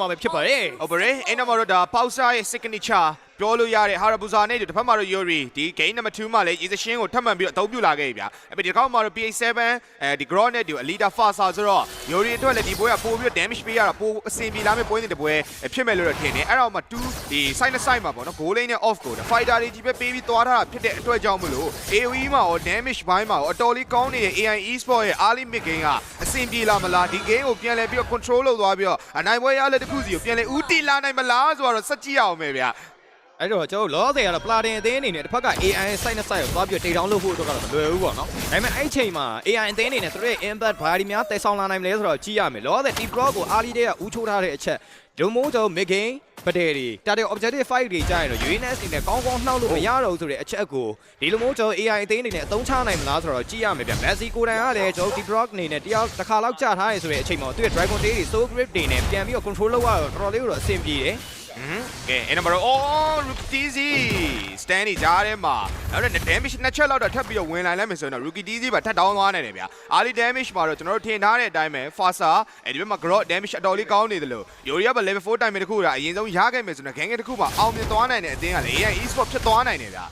မှာပဲဖြစ်ပါတယ်ဟုတ်ပါရဲ့အဲ့နောက်မှာတော့ဒါပေါက်စားရဲ့ signature ပြောလို့ရတဲ့ဟာရဘူဇာနဲ့ဒီတစ်ဖက်မှာတော့ Yuri ဒီ game number 2မှာလည်း Izashin ကိုထပ်မံပြီးတော့အသုံးပြုလာခဲ့ပြီဗျာအဲ့ဒီတစ်ခေါက်မှာတော့ PA7 အဲဒီ Grow နဲ့ဒီ Alita Fasa ဆိုတော့ Yuri အတွက်လည်းဒီပွဲကပို့ပြီးတော့ damage ပေးရတာပို့အဆင်ပြေလာမယ့်ပွဲစဉ်တစ်ပွဲဖြစ်မယ်လို့တော့ထင်တယ်အဲ့တော့မှ2ဒီ side နဲ့ side မှာပေါ့နော် goal lane နဲ့ off ကို fighter တွေကြီးပဲပေးပြီးသွားထားတာဖြစ်တဲ့အတွက်ကြောင့်မလို့ AoE မှာရော damage ဘိုင်းမှာရောအတော်လေးကောင်းနေတဲ့ AI Esport ရဲ့ early mid game ကအဆင်ပြေလာမလားဒီ game ကိုပြန်လည်ပြီးတော့ control လုပ်သွားပြီးတော့အနိုင်ပွဲရလက်တစ်ခုစီကိုပြန်လည်ဦးတည်လာနိုင်မလားဆိုတော့ဆက်ကြည့်ရအောင်ပဲဗျာ အဲ့တော့ကျွန်တော်လောဆယ်ကတော့ပလာတင်အသင်းအနေနဲ့တစ်ဖက်က AI site နဲ့ site ကိုသွားပြီးတေတောင်းလုပ်ဖို့အတွက်ကတော့မလွယ်ဘူးပေါ့နော်ဒါပေမဲ့အဲ့ချိန်မှာ AI အသင်းအနေနဲ့သူတို့ရဲ့ impact ဘာဒီများတည်ဆောင်လာနိုင်မလဲဆိုတော့ကြည့်ရမယ်လောဆယ် T Pro ကို early day ကဦးချိုးထားတဲ့အချက်ဒုံမိုးကျော် mid game ပဒယ်တွေတာတဲ့ objective fight တွေကြာရင်တော့ UNS အနေနဲ့ကောင်းကောင်းနှောက်လို့မရတော့ဘူးဆိုတဲ့အချက်ကိုဒီလိုမျိုးကျွန်တော် AI အသင်းအနေနဲ့အသုံးချနိုင်မလားဆိုတော့ကြည့်ရမယ်ဗျ Messi ကိုယ်တိုင်ကလည်းကျွန်တော် T Pro အနေနဲ့တယောက်တစ်ခါလောက်ကြာထားရဆိုတဲ့အချိန်မှာသူ့ရဲ့ Dragon Day တွေ Soul Grip တွေနဲ့ပြန်ပြီးတော့ control လုပ်ရတော့တော်တော်လေးတော့အဆင်ပြေတယ်ဟမ် ကဲအဲ့နံပါတ်အော် rookie dizzy stand နေကြားထဲမှာအဲ့တော့ damage နှစ်ချက်လောက်တော့ထပ်ပြီးတော့ဝင်လာလိုက်မယ်ဆိုရင်တော့ rookie dizzy ပါထပ်တောင်းသွားနိုင်တယ်ဗျာ early damage မှာတော့ကျွန်တော်တို့ထင်ထားတဲ့အတိုင်းပဲ fasa အဲ့ဒီဘက်မှာ grow damage အတော်လေးကောင်းနေတယ်လို့ yori က level 4 time တခုကအရင်ဆုံးရခဲ့မယ်ဆိုတော့ gang တစ်ခုမှာအောင်မြင်သွားနိုင်တဲ့အသင်းကလည်း AI e-sport ဖြစ်သွားနိုင်တယ်ဗျာ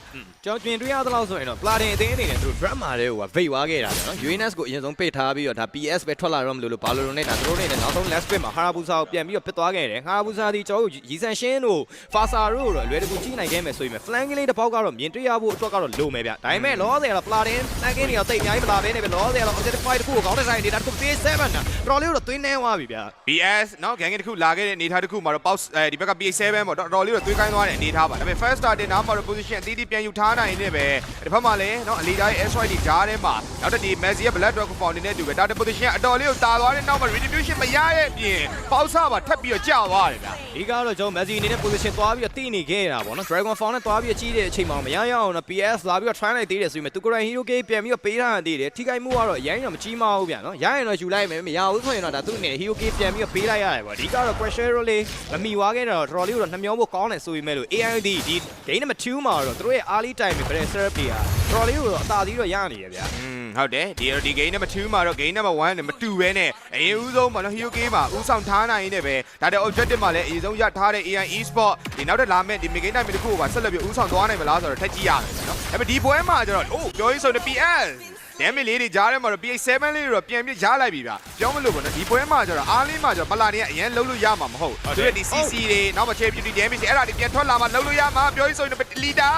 ကျွန်တော်ပြင်တွေ့ရသလောက်ဆိုရင်တော့ Platin အသင်းအနေနဲ့သူတို့ drama တွေကိုဗိတ်သွားခဲ့တာပေါ့နော် UNS ကိုအရင်ဆုံးပိတ်ထားပြီးတော့ဒါ PS ပဲထွက်လာတော့မလို့လို့ဘာလို့လို့နဲ့ဒါသူတို့နဲ့နောက်ဆုံး last bit မှာ Harabusa ကိုပြန်ပြီးတော့ပစ်သွားခဲ့တယ် Harabusa ဒီကျွန်တော်တို့ရီဆန်ရှင်းတို့ဖာဆာတို့တော့အလွယ်တကူကြီးနိုင်ခဲ့မယ်ဆိုရင် flank လေးတစ်ပေါက်ကတော့မြင်တွေ့ရဖို့အတွက်ကတော့လိုမယ်ဗျဒါပေမဲ့လောဆယ်ကတော့ platin flank တွေတော့တိတ်အများကြီးမလာဘဲနဲ့ပဲလောဆယ်ကတော့ objectify တစ်ခုကိုကောင်းတဲ့ဆိုင်နေတာတစ်ခု P7 တာတော်လေးတော့သွင်းနှဲသွားပြီဗျ BS နော် gang တစ်ခုလာခဲ့တဲ့အနေထားတစ်ခုမှာတော့ box အဲဒီဘက်က P7 ပေါ့တော်လေးတော့သွင်းကိုင်းသွားတဲ့အနေထားပါဒါပေမဲ့ first starter နားမှာတော့ position အသေးသေးပြန်ယူထားနိုင်တဲ့ပဲတစ်ဖက်မှာလည်းနော်အလီဒါရဲ့ SYD ဂျားထဲမှာနောက်တစ်ဒီ Messi ရဲ့ Black Dragon Fountain နဲ့တူပဲဒါတဲ့ position အတော်လေးကိုတာသွားတဲ့နောက်မှာ redistribution မရရဲ့အပြင် box ပါထပ်ပြီးတော့ကြာသွားတယ်ဗျဒီကတော့ကျွန်တော် Messi အနေနဲ့ position သွားပြီးတော့တိနေခဲ့တာပေါ့နော် Dragon Fall နဲ့သွားပြီးတော့ကြီးတဲ့အချိန်မှာမရရအောင်တော့ PS လာပြီးတော့ try လိုက်သေးတယ်ဆိုရင်သူကိုယ်တိုင် Hero Game ပြန်ပြီးတော့ပေးထားသေးတယ်ထိခိုက်မှုကတော့အရင်တော့မကြီးမအောင်ဗျာနော်ရရင်တော့ယူလိုက်မယ်မရဘူးဆိုရင်တော့ဒါသူ့အနေနဲ့ Hero Game ပြန်ပြီးတော့ပေးလိုက်ရတယ်ပေါ့ဒီကတော့ pressure လေးမမီဝါခဲ့တော့တော်တော်လေးတော့နှမျောဖို့ကောင်းတယ်ဆိုပေမဲ့လို့ AID ဒီ game number 2မှာတော့သူတို့ရဲ့ early time ပဲ setup တွေကတော်တော်လေးတော့အသာသေးတော့ရနေရဗျာอืมဟုတ်တယ်ဒီဒီ game number 2မှာတော့ game number 1နဲ့မတူပဲနဲ့အရင်ဦးဆုံးပေါ့နော် Hero Game မှာဦးဆောင်ထားနိုင်နေပဲဒါတဲ့ objective မှာလည်းအရင်ဆုံးရထားတဲ့ AI e-sport ဒီနောက်တက်လာမဲ့ဒီ mega time တစ်ခုကိုပါဆက်လက်ပြီးဦးဆောင်သွားနိုင်မလားဆိုတော့ထက်ကြည့်ရမယ်နော်ဒါပေမဲ့ဒီပွဲမှာကျတော့အိုးပြောရေးဆိုတဲ့ PS damage လေးတွေကြားထဲမှာတော့ PA7 လေးတွေတော့ပြန်ပြရလိုက်ပြီဗျပြောမလို့ပေါ့နော်ဒီပွဲမှာကျတော့အားလေးမှာကျတော့ပလာနေကအရင်လှုပ်လို့ရမှာမဟုတ်သူရဲ့ဒီ CC တွေနောက်မှာ Cherry Beauty damage တွေအဲ့ဒါတွေပြန်ထွက်လာမှလှုပ်လို့ရမှာပြောရေးဆိုရင် leader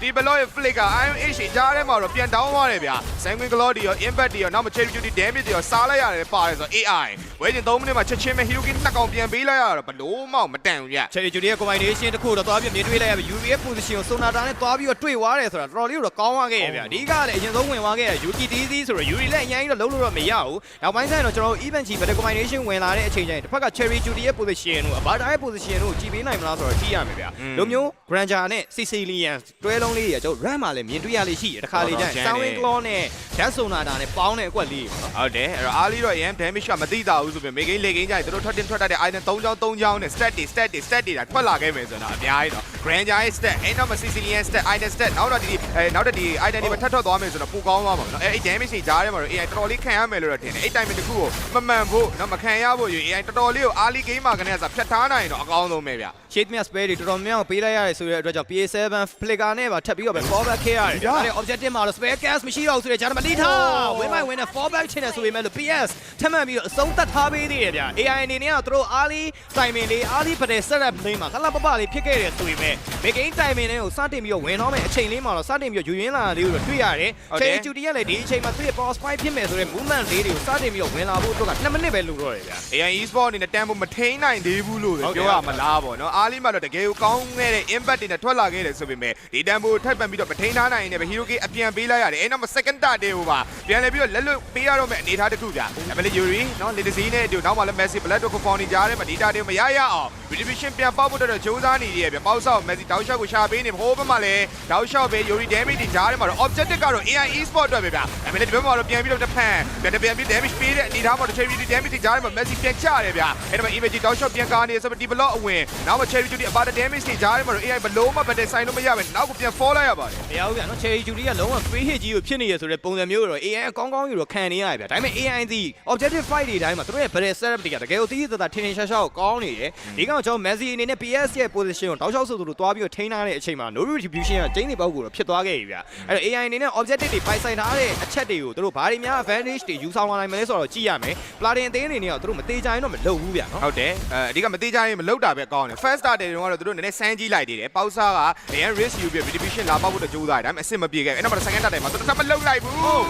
ဒီဘလော့ရဲ့ flick က IMH ကြားထဲမှာတော့ပြန်တောင်းသွားတယ်ဗျ Sanguine Claw တွေရော Impact တွေရောနောက်မှာ Cherry Beauty damage တွေရောစားလိုက်ရတယ်ပါတယ်ဆိုတော့ AI ဝဲကျင်3မိနစ်မှာချက်ချင်းပဲ Hero King နှစ်ကောင်ပြန်ပေးလိုက်ရတော့ဘလို့မှမတန်ဘူးဗျချယ်ရီဂျူဒီရဲ့ combination တစ်ခုတော့သွားပြီးမြင်တွေ့လိုက်ရပြီ UVF position ကို Sonata နဲ့သွားပြီးတော့တွေ့သွားတယ်ဆိုတာတော်တော်လေးတော့ကောင်းသွားခဲ့ရဗျာအဓိကလည်းအရင်ဆုံးဝင်သွားခဲ့တဲ့ Yuki DZ ဆိုတော့ Yuri လည်းအရင်ကြီးတော့လုံးလို့တော့မရဘူးနောက်ပိုင်းကျရင်တော့ကျွန်တော်တို့ even ကြီး battle combination ဝင်လာတဲ့အချိန်ကျရင်တစ်ဖက်က Cherry Judy ရဲ့ position ကို Abada ရဲ့ position ကိုကြည်ပေးနိုင်မလားဆိုတော့ကြည့်ရမယ်ဗျာလိုမျိုး Granger နဲ့ Sicilian တွဲလုံးလေးတွေကျွန်တော် RAM မှာလည်းမြင်တွေ့ရလေးရှိတယ်တစ်ခါလေးကျရင် Sounding Claw နဲ့ Death Sonata နဲ့ပေါင်းတဲ့အကွက်လေးပေါ့နော်ဟုတ်တယ်အဲ့တော့အားလေးတော့အရင် damage ကမသိတာဘူးဆိုပြီးမေကိန်းလေကိန်းကြရင်တို့ထွက်တင်ထွက်တတ်တဲ့ item 3ချောင်း3ချောင်းနဲ့ stat တွေ stat တွေ stat တွေဒါထွက်လာခဲ့မယ်ဆိုတော့အများကြီးတော့ Granger ရဲ့ stat အဲ့နောက်မှာ Sicilian stat item stat နောက်တော့ဒီအဲနောက်တော့ဒီ item တွေပဲထပ်ထွက်သွားမယ်ဆိုတော့ပိုကောင်းသွားမှာပေါ့နော်အဲ့အဲ့ damage တွေကြားထဲမှာတော့ AI တော်တော်လေးခံရမယ်လို့တော့ထင်တယ်အဲ့ time တစ်ခုကိုမမှန်ဖို့နော်မခံရဖို့ယူ AI တော်တော်လေးကို early game မှာကနေဆိုဖြတ်ထားနိုင်ရင်တော့အကောင်းဆုံးပဲဗျ shade map spare တွေတော်တော်များများပေးလိုက်ရတယ်ဆိုတဲ့အတွက်ကြောင့် PA7 flicker နဲ့ပါထပ်ပြီးတော့ပဲ fallback ခဲ့ရတယ်ဒါနဲ့ objective မှာတော့ spare cast မရှိတော့ဘူးဆိုတဲ့ဂျာမလီထားဝင်းမိုင်ဝင်းနဲ့ fallback ချင်တယ်ဆိုပေမဲ့လို့ PS ထပ်မံပြီးတော့အဆုံးသတ်ထားပေးသေးတယ်ဗျာ AI အနေနဲ့ကသူတို့ early timing လေး early ပတဲ့ setup လေးမှာခလာပပလေးဖြစ်ခဲ့တယ်ဆိုပေမဲ့ big game timing လေးကိုစတင်ပြီးတော့ဝင်တော့မယ်အချိန်လေးမှာတော့စတင်ပြီးတော့ယူရင်းလာလေးကိုတော့တွေ့ရတယ် Cherry Judy ကလည်းဒီအချိန်မှာသူ့ရဲ့ power spike ဖြစ်မယ်ဆိုတဲ့ movement လေးတွေကိုစတင်ပြီးတော့ဝင်လာဖို့အတွက်က2မိနစ်ပဲလိုတော့တယ်ဗျာ AI e-sport အနေနဲ့တန်ဖို့မထိန်နိုင်သေးဘူးလို့ပဲဟုတ်တယ်ပြောရမလားပေါ့နော်အားလေးမှတော့တကယ်ကိုကောင်းခဲ့တဲ့ impact တွေနဲ့ထွက်လာခဲ့တယ်ဆိုပေမဲ့ဒီတန်ဖို့ထိုက်ပန်ပြီးတော့မထိန်ထားနိုင်ရင်လည်း hero game အပြန်ပေးလိုက်ရတယ်အဲ့နောက်မှာ second start တွေကိုပါပြန်လည်ပြီးတော့လက်လွတ်ပေးရတော့မယ့်အနေအထားတစ်ခုဗျာဒါပေမဲ့ Yuri နော် Lidzi နဲ့ဒီနောက်မှာလည်း Messi Black Dog Found ကြားထဲမှာဒီတာတွေမရရအောင် retribution ပြန်ပေါက်ဖို့တော့ကြိုးစားနေရပြပေါက်ဆောက် Messi တောက်ရှောက်ကိုရှာပေးနေဟိုးဘက်မှာလည်းတောက်ရှောက်ပဲ Yuri damage တွေကြားထဲမှာတော့ objective ကတော့ AI e-sport အတွက်ပဲဗျဒါပေမဲ့ဒီဘက်မှာတော့ပြန်ပြီးတော့တစ်ဖန်ပြန်ပြန်ပြီး damage ပေးတဲ့အနေထားမှာတစ်ချိန်ပြီး damage တွေကြားထဲမှာ Messi ပြန်ချရတယ်ဗျအဲ့ဒါမှ image တောက် shot ပြန်ကားနေဆိုတော့ဒီ block အဝင်နောက်မှ cherry duty အပါတဲ့ damage တွေကြားထဲမှာတော့ AI ဘလုံးမပတ်တဲ့ဆိုင်လို့မရပဲနောက်ကိုပြန် fall လိုက်ရပါတယ်မရဘူးဗျာနော် Cherry Judy ကလုံးဝ free hit ကြီးကိုဖြစ်နေရဆိုတဲ့ပုံစံမျိုးတော့ AI အကောင်းကောင်းကြီးတော့ခံနေရတယ်ဗျာဒါပေမဲ့ AI ဒီ objective fight တွေတိုင်းမှာသူတို့ရဲ့ battle setup တွေကတကယ်ကိုတီးတီးတသာထင်ထင်ရှားရှားကိုကောင်းနေတယ်ဒီကောင်ကျွန်တော် Messi အနေနဲ့ PS ရဲ့ position ကိုတောက်လျှောက်ဆိုသူတို့တွားပြီးတော့ထိန်းထားတဲ့အချိန်မှာ no retribution ကကျင်းနေပေါက်ကိုတော့ဖြစ်သွားခဲ့ပြီဗျာအဲ့တော့ AI အနေနဲ့ objective တွေပိုင်ဆိုင်ထားတဲ့အချက်တွေကိုသူတို့ဘာတွေများ advantage တွေယူဆောင်လာနိုင်မလဲဆိုတော့ကြည့်ရမယ် Platin အသင်းအနေနဲ့ကသူတို့မသေးကြရင်တော့မလုပ်ဘူးဗျာနော်ဟုတ်တယ်အဲအဓိကမသေးကြရင်မလောက်တာပဲကောင်းတယ် first starter တွေကတော့သူတို့နည်းနည်းစမ်းကြည့်လိုက်သေးတယ်ပေါက်စားကအရင် risk ယူပြီး retribution လာပေါက်ဖို့တော့ကြိုးစားတယ်ဒါပေမဲ့အဆင်မပြေခဲ့အဲ့တော့ second starter မှာသူတို့မလောက်လိုက်ဘူး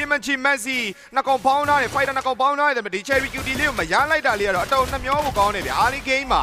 Imachi Messi နှစ်ကောင်ပေါင်းထားတယ် fighter နှစ်ကောင်ပေါင်းထားတယ်ဒါပေမဲ့ဒီ cherry cutie လေးကိုမရလိုက်တာလေးကတော့အတော်နှမျောဖို့ကောင်းတယ်ဗျာ early game မှာ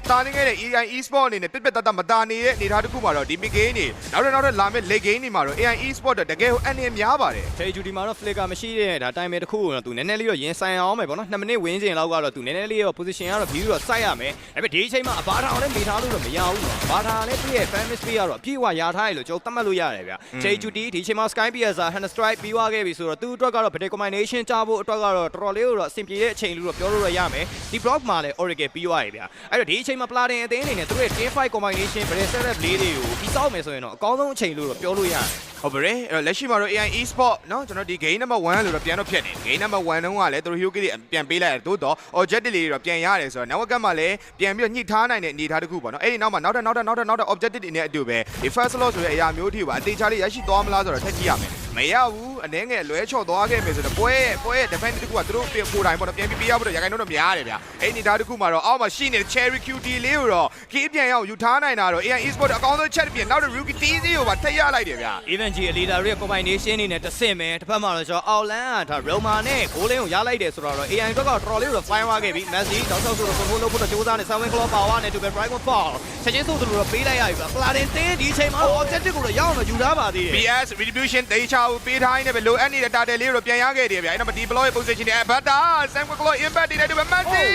တာနေခဲ့တဲ့ AI e-sport အနေနဲ့ပြစ်ပြတ်တတ်တတ်မတာနေတဲ့အနေအထားတစ်ခုမှာတော့ဒီ mid game တွေနောက်တော့နောက်တော့လာမယ့် late game တွေမှာတော့ AI e-sport တကယ်ကိုအန်ရများပါတယ် Cherry Judy မှာတော့ flicker မရှိတဲ့ဒါ time တစ်ခုကိုတော့သူနည်းနည်းလေးတော့ရင်ဆိုင်အောင်မယ်ပေါ့နော်2မိနစ်ဝင်းကျင်လောက်ကတော့သူနည်းနည်းလေးတော့ position ကတော့ view တော့စိုက်ရမယ်ဒါပေမဲ့ဒီအချိန်မှာအဘာထောင်လည်းမိထားလို့တော့မရဘူးနော်ဘာထာလည်းသူ့ရဲ့ fan base ကတော့အပြည့်အဝရထားရလို့ကျွန်တော်သတ်မှတ်လို့ရတယ်ဗျ Cherry Judy ဒီအချိန်မှာ Sky Piazza hand strike ပြီးသွားခဲ့ပြီဆိုတော့သူ့အတွက်ကတော့ battle combination ကြားဖို့အတွက်ကတော့တော်တော်လေးတော့အဆင်ပြေတဲ့အချိန်လို့တော့ပြောလို့ရရမယ်ဒီ block မှာလည်း Oracle ပြီးသွားပြီဗျအဲ့တော့ဒီအချိန်မှာ Platin အသင်းအနေနဲ့သူတို့ရဲ့ team fight combination battle setup လေးတွေကိုပြီးစောက်မယ်ဆိုရင်တော့အကောင်းဆုံးအချိန်လို့တော့ပြောလို့ရတယ် ဟုတ်ပါတယ်အဲ့တော့လက်ရှိမှာတော့ AI e-sport เนาะကျွန်တော်ဒီ game number 1လို့တော့ပြန်တော့ဖြတ်နေ game number 1တုန်းကလည်းသူတို့ Hyuki တွေပြန်ပေးလိုက်တယ်သို့တော့ objective တွေတော့ပြန်ရတယ်ဆိုတော့ network မှာလည်းပြန်ပြီးတော့ညှိထားနိုင်တဲ့အနေအထားတစ်ခုပေါ့နော်အဲ့ဒီနောက်မှာနောက်ထပ်နောက်ထပ်နောက်ထပ်နောက်ထပ် objective တွေနဲ့အတူပဲဒီ first slot ဆိုတဲ့အရာမျိုးအထိပါအသေးချာလေးရရှိသွားမလားဆိုတော့ထက်ကြည့်ရမယ် မရဘူးအနှဲငယ်လွဲချော်သွားခဲ့မယ်ဆိုတော့ပွဲရဲ့ပွဲရဲ့ defense တစ်ခုကသူတို့ပြန်ပို့တိုင်းပေါ့နော်ပြန်ပြီးပေးရဖို့တော့ရခိုင်တော့များတယ်ဗျအဲ့ဒီအနေအထားတစ်ခုမှာတော့အောက်မှာရှိနေတဲ့ cherry QT လေးကိုတော့ကြီးပြန်ရအောင်ယူထားနိုင်တာတော့ AI e-sport အကောင်းဆုံးချက်ပြန်နောက်တော့ rookie TZ ကိုပါထည့်ရလိုက်တယ်ဗျ even G leader ရဲ့ combination နေနဲ့တဆင့်ပဲတစ်ဖက်မှာတော့ကျွန်တော် outland ကဒါ Roma နဲ့ goal line ကိုရလိုက်တယ်ဆိုတော့ AI ဘက်ကတော်တော်လေးတော့ fine သွားခဲ့ပြီ Messi တောက်ချောက်ဆိုတော့ control လုပ်ဖို့တော့ကြိုးစားနေ Seven Claw Power နဲ့ Double Dragon Fall ချက်ချင်းဆိုသူတို့တော့ပေးလိုက်ရပြီဗျ Platin တင်းဒီအချိန်မှာ objective ကိုတော့ရအောင်တော့ယူထားပါသေးတယ် BS retribution တေချာကိုပေးထားရင်းနဲ့ပဲလိုအပ်နေတဲ့တာတယ်လေးကိုတော့ပြန်ရခဲ့တယ်ဗျအဲ့တော့ဒီ block ရဲ့ position နဲ့ဘတ်တာ Sam Claw impact တွေနဲ့တူပဲ Messi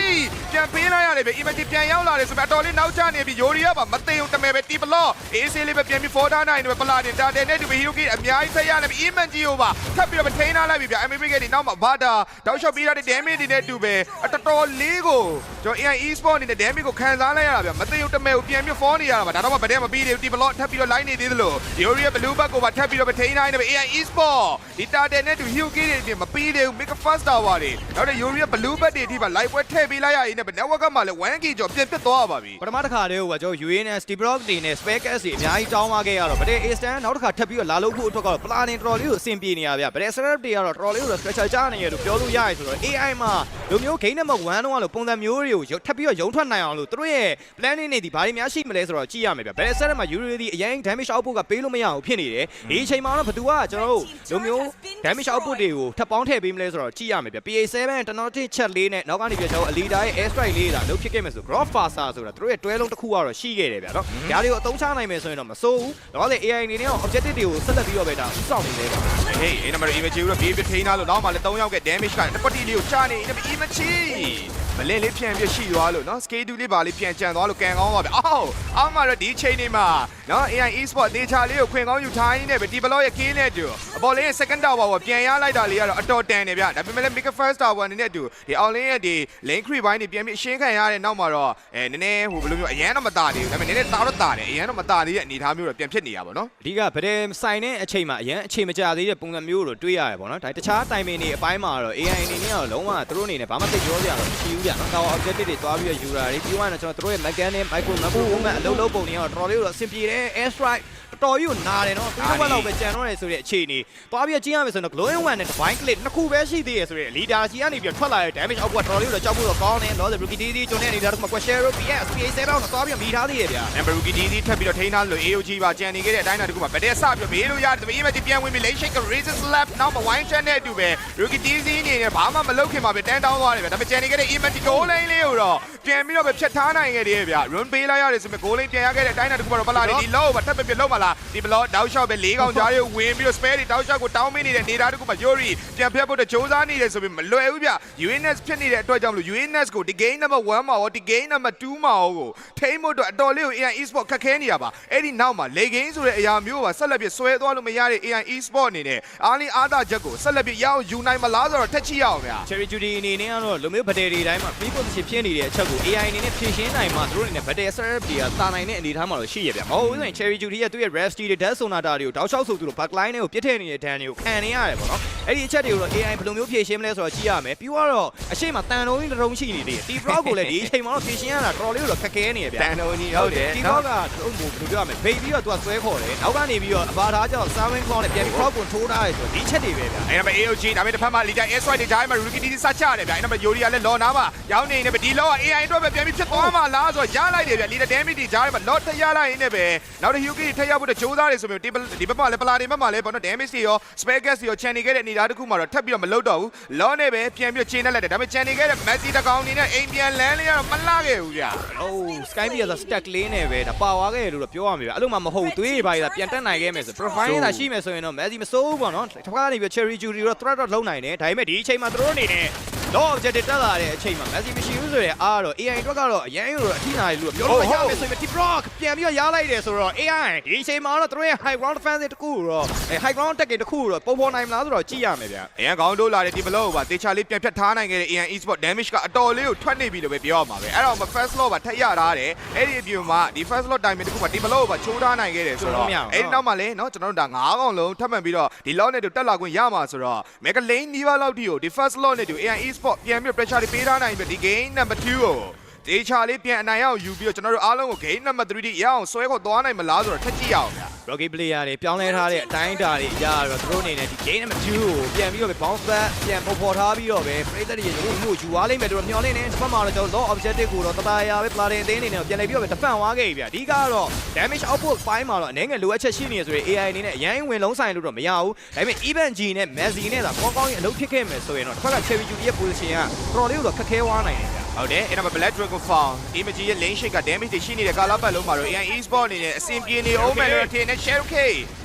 ပြန်ပေးလိုက်ရတယ်ဗျ image ပြန်ရောက်လာတယ်ဆိုပေမဲ့အတော်လေးနောက်ကျနေပြီ Yoria ပါမသိအောင်တမဲပဲဒီ block AC လေးပဲပြန်ပြီး for ထားနိုင်တယ်ပဲပလာတင်တာတယ်နဲ့တူပဲ Hiroki အများကြီးဆက်ရနေပြီ image ကိုပါထပ်ပြီးတော့ထိန်းထားလိုက်ပြီဗျ MVP ကဒီနောက်မှာဘာတာတောက်ရှော့ပေးထားတဲ့ damage တွေနဲ့တူပဲအတော်တော်လေးကိုကျွန်တော် AI e-sport အနေနဲ့ damage ကိုခံစားလိုက်ရတာဗျမသိအောင်တမဲကိုပြန်ပြီး for နေရတာပါဒါတော့မှဗတဲ့မပြီးသေးဘူးဒီ block ထပ်ပြီးတော့ line နေသေးသလို Yoria blue back ကိုပါထပ်ပြီးတော့ထိန်းထားနေပြီ AI e-sport ဒီတာတယ်နဲ့တူ Hiroki တွေအပြင်မပြီးသေးဘူး make a first tower တွေနောက်တဲ့ Yoria blue back တွေအထိပါ live ပွဲထည့်ပေးလိုက်ရရင်လည်း network ကမှလည်း 1k ကျော်ပြတ်ပြတ်သွားပါပြီပထမတစ်ခါတည်းကကျွန်တော် UNS Steve Brock တွေနဲ့ Spare Cast တွေအများကြီးတောင်းပါခဲ့ရတော့ဗတဲ့ A stand နောက်တစ်ခါထပ်ပြီးတော့လာလို့ဖို့အတွက်ကတော့ planning တော်တော်လေးကိုအဆင်ပြေနေရဗျဗတဲ့ setup တွေကတော့တော်တော်လေးကို structure ကြားနေရလို့ပြောလို့ရရဆိုတော့ AI မှာလိုမျိုး game number 1တော့လို့ပုံစံမျိုးတွေကိုထပ်ပြီးတော့ရုံထွက်နိုင်အောင်လို့သူတို့ရဲ့ planning တွေဒီဘာတွေများရှိမလဲဆိုတော့ကြည့်ရမယ်ဗျဗတဲ့ setup မှာ Utility အရင် damage output ကပေးလို့မရအောင်ဖြစ်နေတယ်ဒီအချိန်မှာတော့ဘသူကကျွန်တော်တို့လိုမျိုး damage output တွေကိုထပ်ပေါင်းထည့်ပေးမလဲဆိုတော့ကြည့်ရမယ်ဗျ PA7 တနော်တစ်ချက်လေးနဲ့နောက်ကနေပြကျွန်တော် Alida ရဲ့ air strike လေးဒါလုပ်ဖြစ်ခဲ့မယ်ဆို Gross Faster ဆိုတာသူတို့ရဲ့တွဲလုံးတစ်ခုကတော့ရှိခဲ့တယ်ဗျာနော်။ဒါတွေကိုအသုံးချနိုင်မယ်ဆိုရင်တော့မစိုးဘူး။တော့လေ AI အနေနဲ့ objective တွေကိုဆက်လက်ပြီးတော့ပဲဒါဥဆောင်နေလဲပါဟေးအဲ့နံပါတ် image ကိုတော့ပြေးပြထိန်းထားလို့နောက်မှလည်း3ယောက်က damage ကတပတ်တီလေးကိုချနေတယ် image မလင်းလေးပြန်ပြရှိသွားလို့နော် schedule လေးပါလေးပြန်ကြံသွားလို့ကန်ကောင်းသွားပြီအော်အောက်မှာတော့ဒီချိန်နေမှာနော် AI e-sport ဒေချာလေးကိုခွင်ကောင်းယူထားရင်းနဲ့ပဲဒီ block ရဲ့ kill နဲ့တူအပေါ်လေးရဲ့ second tower ကိုပြန်ရလိုက်တာလေးကတော့အတော်တန်နေဗျဒါပေမဲ့လည်း make first tower အနေနဲ့တူဒီအောင်လင်းရဲ့ဒီ lane creep ဘိုင်းတွေပြန်ပြီးအရှင်းခံရတဲ့နောက်မှာတော့အဲနည်းနည်းဟိုဘယ်လိုမျိုးအရန်တော့မတာသေးဘူးဒါပေမဲ့နည်းနည်းတာတော့တာတယ်အရန်တော့မတာသေးတဲ့အနေအထားမျိုးတော့ပြန်ဖြစ်နေရပါတော့။အဓိကဗတဲ့ဆိုင်တဲ့အချိန်မှာအရင်အချိန်မကြာသေးတဲ့ပုံစံမျိုးကိုတွေ့ရတယ်ပေါ့နော်။ဒါတခြားတိုင်ပင်တွေအပိုင်းမှာတော့ AI အနေနဲ့ကတော့လုံးဝသူတို့အနေနဲ့ဘာမှသိပြောစရာတော့မရှိဘူးဗျာနော်။ Tower objective တွေသွားပြီးတော့ယူတာတွေပြီးသွားရင်ကျွန်တော်တို့ရဲ့ mechanic micro micro movement အလုပ်လုပ်ပုံတွေကတော့တော်တော်လေးတော့အဆင်ပြေတယ် air strike တော်ကြီးကိုနာတယ်နော်သူတို့ဘက်လောက်ပဲကြံတော့တယ်ဆိုတဲ့အခြေအနေသွားပြီးကြည့်ရမယ်ဆိုတော့ glowing one နဲ့ divine clip နှစ်ခုပဲရှိသေးတယ်ဆိုတဲ့ leader ကြီးကနေပြီးထွက်လာတဲ့ damage output တော်တော်လေးတော့ကြောက်ဖို့တော့ကောင်းတယ်နော် rookie DD ကျွန်တော်နေတဲ့တော့ question PS PA7 တော့သွားပြီးမိထားသေးတယ်ဗျာ number rookie DD ထပ်ပြီးတော့ထိန်းထားလို့ AOG ပါကြံနေခဲ့တဲ့အတိုင်းအတာတခုမှာဗတဲ့စပြီးတော့မေးလို့ရတယ်တမီးမကြီးပြန်ဝင်ပြီး late shake raises left နောက်မှာ wine shot နဲ့အတူပဲ rookie DD အနေနဲ့ဘာမှမလုပ်ခင်မှာပဲတန်းတောင်းသွားတယ်ဗျဒါပေမဲ့ကြံနေခဲ့တဲ့ image goal line လေးကိုတော့ပြန်ပြီးတော့ပဲဖြတ်ထားနိုင်ခဲ့တယ်ဗျ run ပေးလိုက်ရတယ်ဆိုပေမဲ့ goal line ပြန်ရခဲ့တဲ့အတိုင်းအတာတခုမှာတော့ပလာဒီဒီ low ပါထပ်ပြီးပြလုံးပါလားလားဒီဘလော့တောက်လျှောက်ပဲ၄កောင်ကြားတွေကိုဝင်ပြီးတော့ spare တွေတောက်လျှောက်ကိုတောင်းမင်းနေတဲ့နေတာတခုမှာ Yuri ပြန်ဖျက်ဖို့တကြိုးစားနေတယ်ဆိုပြီးမလွယ်ဘူးဗျ UNS ဖြစ်နေတဲ့အတွက်ကြောင့်မလို့ UNS ကိုဒီ game number 1မှာရောဒီ game number 2မှာရောကိုထိမ့်ဖို့အတွက်အတော်လေးကို AI Esport ခက်ခဲနေရပါအဲ့ဒီနောက်မှာ late game ဆိုတဲ့အရာမျိုးပါဆက်လက်ပြီးဆွဲသွားလို့မရတဲ့ AI Esport အနေနဲ့အားလင်းအားသာချက်ကိုဆက်လက်ပြီးရအောင်ယူနိုင်မလားဆိုတော့ထက်ချိရအောင်ဗျာ Cherry Judy အနေနဲ့ကတော့လူမျိုးဗတယ်တွေတိုင်းမှာ free position ဖြစ်နေတဲ့အချက်ကို AI အနေနဲ့ဖြည့်ရှင်းနိုင်မှသူတို့အနေနဲ့ဗတယ် setup တွေကတာနိုင်တဲ့အနေအထားမှာတော့ရှိရဗျ။မဟုတ်ဘူးဆိုရင် Cherry Judy ရဲ့သူ့ရဲ့ Rasty တွေ Death Sonata တွေကိုတောက်လျှောက်ဆိုသူတို့ backline တွေကိုပြစ်ထည့်နေတဲ့ dan တွေကိုခံနေရတယ်ပေါ့နော်။အဲ့ဒီအချက်တွေကိုတော့ AI ဘယ်လိုမျိုးဖြည့်ရှင်းမလဲဆိုတော့ကြည့်ရမယ်။ပြီးတော့အရှိမတန်လုံးကြီးတစ်လုံးရှိနေသေးတယ်။ဒီ pro ကိုလည်းဒီအချိန်မှာတော့ဖြည့်ရှင်းရတာတော်တော်လေးတော့ခက်ခဲနေရဗျ။တန်တော်ကြီးဟုတ်တယ်ဒီနော်တော့ကတို့ဘယ်လိုပြောရမလဲဘေပြီးတော့သူကဆွဲခေါ်တယ်နောက်ကနေပြီးတော့အဘာသားကျတော့ Salmon Claw နဲ့ပြန်ပြီး crop ကိုထိုးထားတယ်ဆိုတော့ဒီချက်တွေပဲဗျာအဲ့ဒါပေမဲ့ AOG ဒါပေမဲ့တစ်ဖက်မှာ leader S strike တွေကြားထဲမှာ rookie တီစချရတယ်ဗျအဲ့ဒါပေမဲ့ Yori ကလည်း law နာမှာရောင်းနေနေပဲဒီ law က AI အတွက်ပဲပြန်ပြီးဖြစ်သွားမှာလားဆိုတော့ရလိုက်တယ်ဗျ leader damage တွေကြားထဲမှာ law ထရလိုက်ရင်းနဲ့ပဲနောက်တစ် Hyuki ထရဖို့တဲ့ကြိုးစားတယ်ဆိုပြီးဒီဒီဘက်မှာလည်းပလာနေဘက်မှာလည်းဘောနော် damage တွေရော spare gas တွေရော channel ခဲ့တဲ့အနေအထားတစ်ခုမှာတော့ထပ်ပြီးတော့မလုတော့ဘူး law နဲ့ပဲပြန်ပြီးချိန်နဲ့လိုက်တယ်ဒါပေမဲ့ channel ခဲ့တဲ့ Messi တကောင်အနေနဲ့အိမ်ပြန်လန်းလေးကတော့မလှခဲ့ဘူးဗျအိုး Sky Beer ဆို stack လေးနဲ့ပဲဒါပါသွားခဲ့တယ်လို့တော့ပြောရမှာဗျအဲ့လိုမှမဟုတ်သွေးတွေပါရပြန်တက်နိုင်ခဲ့မယ်ဆို profile သာရှိမယ်ဆိုရင်တော့ Messi မစိုးဘူးပေါ့နော်တစ်ခါကနေပြီး Cherry Judy တော့ threat တော့လုံးနိုင်တယ်ဒါပေမဲ့ဒီအချိန်မှာသူတို့အနေနဲ့ law objective တက်လာတဲ့အချိန်မှာ Messi မရှိဘူးဆိုရင်အားတော့ AI အတွက်ကတော့အရင်ကတော့အထိနာတယ်လို့ပြောလို့မရမယ်ဆိုရင် Tip Rock ပြန်ပြီးတော့ရားလိုက်တယ်ဆိုတော့ AI ဒီအချိန်မှာတော့သူတို့ရဲ့ high ground defense တခုတော့ high ground attack တခုတော့ပုံပေါ်နိုင်မလားဆိုတော့ကြည့်ရမယ်ဗျအရန်ကောင်းတို့လာတဲ့ဒီဘလော့ကိုပါတေချာလေးပြန်ဖြတ်ထားနိုင်ခဲ့တဲ့ AN Esport damage ကအတော်လေးကိုထွက်နေပြီလို့ပဲပြောရမှာပဲအဲ့တော့မ first law ပါထက်ရထားတယ်အဲ့ဒီအပြင်မှာဒီ first law timing တခုမှာဒီဘလော့ကိုပါချိုးထားနိုင်ခဲ့တယ်ဆိုတော့အဲ့ဒီနောက်မှာလေနော်ကျွန်တော်တို့ဒါ9កောင်လုံးထပ်မှန်ပြီးတော့ဒီ law နဲ့တူတက်လာခွင့်ရမှာဆိုတော့ mega lane နီးပါးလောက်ထိကိုဒီ first law နဲ့တူ AN Esport ပြန်ပြီး pressure တွေပေးထားနိုင်ပြီဒီ game number 2ကိုတေချာလေးပြန်အနိုင်ရအောင်ယူပြီးတော့ကျွန်တော်တို့အားလုံးကို game number 3တိရအောင်ဆွဲခေါ်သွားနိုင်မလားဆိုတော့ထက်ကြည့်ရအောင်ဗျာ Rocky player တွေပြောင်းလဲထားတဲ့အတိုင်းအတာတွေအရတော့သူတို့အနေနဲ့ဒီ game number 2ကိုပြန်ပြီးတော့ bounce back ပြန်ပေါ်ပေါ်ထားပြီးတော့ပဲပရိသတ်တွေရုံမှုယူသွားလိမ့်မယ်တို့မျှော်လင့်နေတစ်ဖက်မှာတော့ကျွန်တော် law objective ကိုတော့တတရာပဲ player အသင်းအနေနဲ့ပြန်လည်ပြီးတော့ပဲ defend သွားခဲ့ပြီဗျအဓိကတော့ damage output ပိုင်းမှာတော့အနေငယ်လိုအပ်ချက်ရှိနေဆိုရင် AI အနေနဲ့အရင်ဝင်လုံးဆိုင်လို့တော့မရဘူးဒါပေမဲ့ even G နဲ့ Messi နဲ့သာကောင်းကောင်းကြီးအလုပ်ဖြစ်ခဲ့မယ်ဆိုရင်တော့တစ်ဖက်က Cherry Judy ရဲ့ position ကတော်တော်လေးတော့ခက်ခဲသွားနိုင်တယ်ဗျ ဟုတ်တယ်အဲ့ဒါမှာ Black Dragon Fall Image ရဲ့ lane shake က damage တွေရှိနေတဲ့ကာလာပတ်လုံးမှာတော့ AI Esport အနေနဲ့အဆင်ပြေနေအောင်မယ်လို့ထင်နေ Share K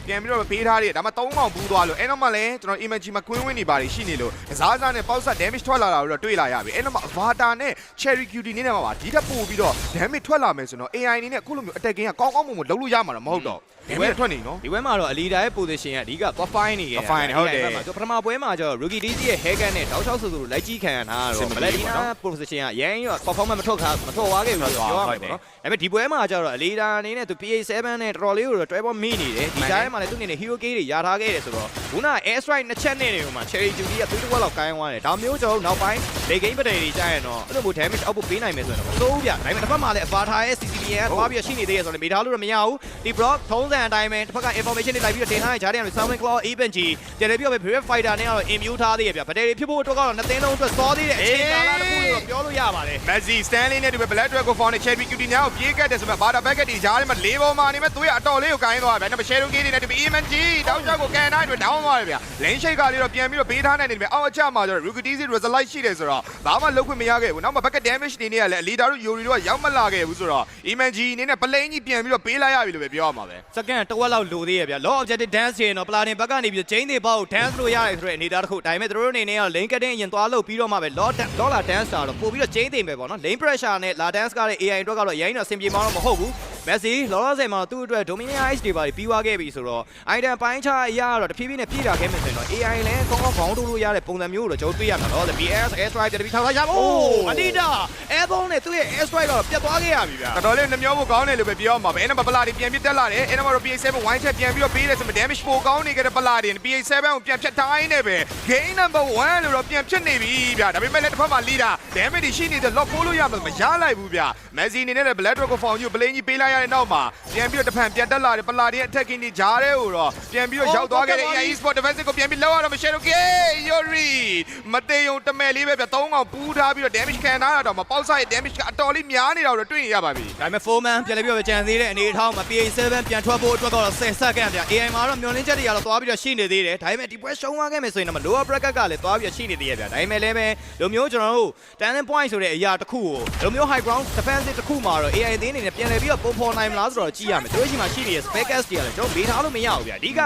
ပြန်ပြီးတော့ပေးထားတယ်ဒါမှ3ပေါင်ဘူးသွားလို့အဲ့တော့မှလည်းကျွန်တော် Image မှာ Queen Win တွေပါရှိနေလို့ကစားစားနဲ့ပေါက်ဆက် damage ထွက်လာတာကိုတော့တွေ့လာရပြီအဲ့တော့မှ Avatar နဲ့ Cherry Cutie နဲ့မှာပါဒီထက်ပိုပြီးတော့ damage ထွက်လာမယ်ဆိုတော့ AI အနေနဲ့အခုလိုမျိုး attacking ကကောင်းကောင်းမွန်မွန်လုပ်လို့ရမှာတော့မဟုတ်တော့ damage ထွက်နေနော်ဒီဘက်မှာတော့အလီဒါရဲ့ position ကအဓိက top 5နေခဲ့ top five နေဟုတ်တယ်ပထမပွဲမှာကျတော့ rookie DC ရဲ့ haircut နဲ့တောက်ချောက်ဆိုဆိုလိုက်ကြီးခံရတာစင်တော့မဘပြေလက်ဘူးဒီပေါ့နာနော် position ကရန်ရော performance မထွက်ခါမထွက်သွားခဲ့ဘူးလို့ပြောရမှာဟုတ်တယ်ပေါ့နော်ဒါပေမဲ့ဒီပွဲမှာကျတော့အလီဒါအနေနဲ့သူ PA7 နဲ့တော်တော်လေးကိုတော့တွဲပေါ်မိနေတယ်ဒီကြားထဲမှာလည်းသူအနေနဲ့ hero key တွေရထားခဲ့တယ်ဆိုတော့ခုန air strike နှစ်ချက်နဲ့နေမှာ cherry judy ကသွေးတစ်ဝက်လောက်ကိုင်းသွားတယ်ဒါမျိုးကျွန်တော်နောက်ပိုင်း late game ပဒေတွေကြာရင်တော့အဲ့လိုမျိုး damage output ပေးနိုင်မယ်ဆိုရင်တော့မစိုးဘူးဗျဒါပေမဲ့တစ်ဖက်မှာလည်း avatar ရဲ့ CCBN ကသွားပြီးရှိနေသေးတယ်ဆိုတော့မိထားလို့တော့မရဘူးဒီ block ထုံးစံအတိုင်းပဲတစ်ဖက်က information တွေလိုက်ပြီးတော့တင်ထားတဲ့ဂျားတွေက Salmon Claw Even G တယ်တယ်ပြီးတော့ Brave Fighter နဲ့ကတော့ immune ထားသေးရဗျဗတယ်တွေဖြစ်ဖို့အတွက်ကတော့နှစ်သိန်းလုံးအတွက်စောသေးတဲ့အချိန်ကာလတစ်ခုလို့ပြောလို့ရပါတယ် Messi Stanley နဲ့ဒီပဲ Black Dragon Fall နဲ့ Cherry Cutie nhau ပြေးကတ်တယ်ဆိုမှဘာတာဘက်ကတ်တီကြားထဲမှာလေးပေါ်မှာနေမဲ့သူရအတော်လေးကိုကိုင်းသွားဗျာနောက် Shadow Gate နဲ့ဒီ EMG တောက်ချောက်ကိုကန်နိုင်တွေ down သွားတယ်ဗျာ Lane Shake ကလေးတော့ပြန်ပြီးတော့ပေးထားနိုင်တယ်ဗျာအောက်အချမှာကျတော့ Rookie DC Result ရှိတယ်ဆိုတော့ဘာမှလုပ်ခွင့်မရခဲ့ဘူးနောက်မှာ Bucket Damage နေနေရလဲ Leader တို့ Yuri တို့ကရောက်မလာခဲ့ဘူးဆိုတော့ EMG အနေနဲ့ Plane ကြီးပြန်ပြီးတော့ပေးလိုက်ရပြီလို့ပဲပြောရမှာပဲစကန်တစ်ဝက်လောက်လိုသေးရဗျ law objective dance ရင်တော့ platin ဘက်ကနေပြီးချင်းတွေပေါ့ dance လို့ရတယ်ဆိုတဲ့အနေအထားတစ်ခုဒါပေမဲ့တို့အနေနဲ့က lane cutting အရင်သွားလို့ပြီးတော့မှပဲ law law လာ dance တာတော့ပို့ပြီးတော့ချင်းတွေပဲပေါ့နော် lane pressure နဲ့လာ dance ကတဲ့ AI အတွက်ကတော့ရိုင်းတော့အဆင်ပြေမှာတော့မဟုတ်ဘူး Messi လောလောဆယ်မှာသူ့အတွက် Dominion Ice တွေပါပြီးသွားခဲ့ပြီဆိုတော့ item ပိုင်းခြားအရာကတော့တဖြည်းဖြည်းနဲ့ပြည့်လာခဲ့မယ်ဆိုရင်တော့ AI လည်းကောင်းကောင်းခေါင်းတိုးလို့ရတဲ့ပုံစံမျိုးကိုတော့ကျွန်တော်တွေ့ရမှာတော့ BS air strike တပီထောက်ထားရပါအိုးအနီတာ airborne နဲ့သူ့ရဲ့ air strike ကတော့ပြတ်သွားခဲ့ရပြီဗျာတော်တော်လေးနှမျောဖို့ကောင်းတယ်လို့ပဲပြောရမှာပဲအဲ့ဒါမှာပလာဒီပြန်ပြတက်လာတယ်အဲ့ဒါမှာတော့ PA7 wine check ပြန်ပြီးတော့ပေးတယ်ဆိုမှ damage ပိုကောင်းနေကြတဲ့ပလာဒီ PA7 ကိုပြန်ဖြတ်ထားရင်းနဲ့ပဲ game number 1လို့တော့ပြန်ဖြစ်နေပြီဗျာဒါပေမဲ့လည်းတစ်ဖက်မှာ leader damage တွေရှိနေတဲ့ lock ပိုးလို့ရမှာမရလိုက်ဘူးဗျာ Messi အနေနဲ့လည်း Black Dragon Fall ကြီးကို plane ကြီးပေးလိုက်ရတဲ့နောက်မှာပြန်ပြီးတော့တစ်ဖက်ပြန်တက်လာတယ်ပလာဒီရဲ့ attacking တွေဂျားတဲ့ကိုတော့ပြန်ပြီးတော့ရောက်သွားခဲ့တဲ့ AI Esport Defensive ကိုပြန်ပြီးလောက်ရတော့ Michelle Okay Yuri မတေယုံတမဲလေးပဲဗျာ၃កောင်ပူးထားပြီးတော့ damage ခံထားတာတော့မပေါက်ဆိုင် damage ကအတော်လေးများနေတာတော့တွေ့နေရပါပြီဒါပေမဲ့ Foreman ပြန်လည်းပြောပဲကြံသေးတဲ့အနေအထားမှာ PA7 ပြန်ထွက်ဖို့အတွက်ကတော့10စက္ကန့်ဗျ AI မှာတော့မျောလင်းချက်တွေကတော့သွားပြီးတော့ရှိနေသေးတယ်ဒါပေမဲ့ဒီပွဲရှုံးသွားခဲ့မယ်ဆိုရင်တော့ lower bracket ကလည်းသွားပြီးတော့ရှိနေသေးရဗျဒါပေမဲ့လည်းပဲလိုမျိုးကျွန်တော်တို့ turning point ဆိုတဲ့အရာတစ်ခုကိုလိုမျိုး high ground defensive တစ်ခုမှာတော့ AI အသင်းအနေနဲ့ပြန်လည်ပြီးတော့ပုံဖော်နိုင်မလားဆိုတော့ကြည့်ရမယ်တို့ရှိမှရှိနေတဲ့ spec cast တွေကလည်းကျွန်တော်မေးထားလို့မရဘူးဗျာအဓိက